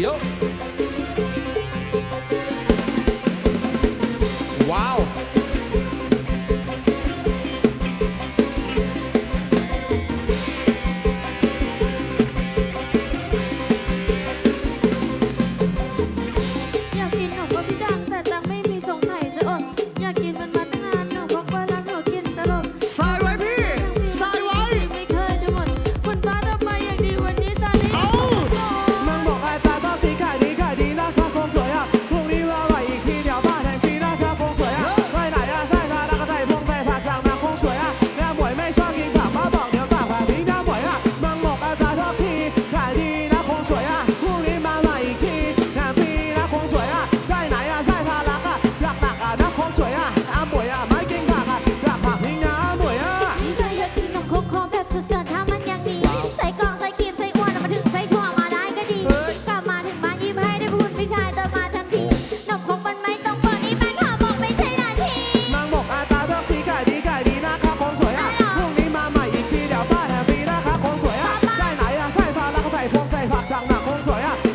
Valeu! 爽呀。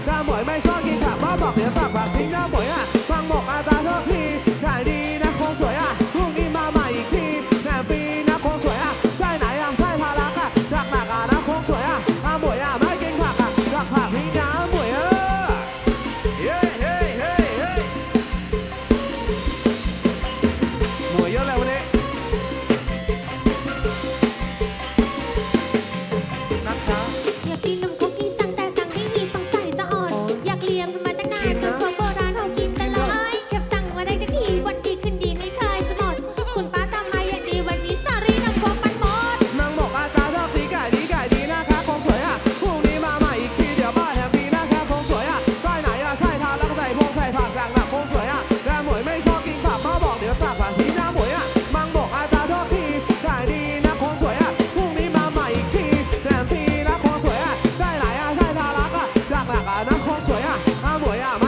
阿呀，阿姆呀。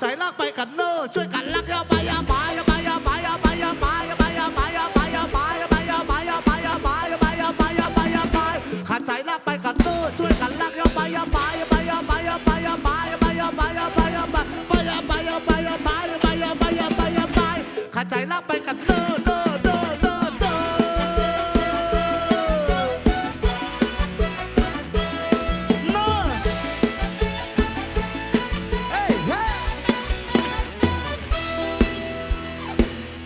ใจลากไปกันเนอช่วยกันลักยาวไปยาวไปยาวไปยาวไปยาวไปยาวไปยาวไปยาวไปยาวไปยาวไปยาวไปยาวไปยาวไปยาวไปยาวไปยาวไปยาวไปยาวไปขาดใจลากไปกันเนอช่วยกันลากยาวไปยาวไปยาวไปยาวไปยาวไปยาวไปยาวไปยาวไปยาวไปยาวไปยาวไปยาวไปยาวไปยาวไปยาวไปยาวไปยาวไปขาดใจลากไปกันเนอเนอ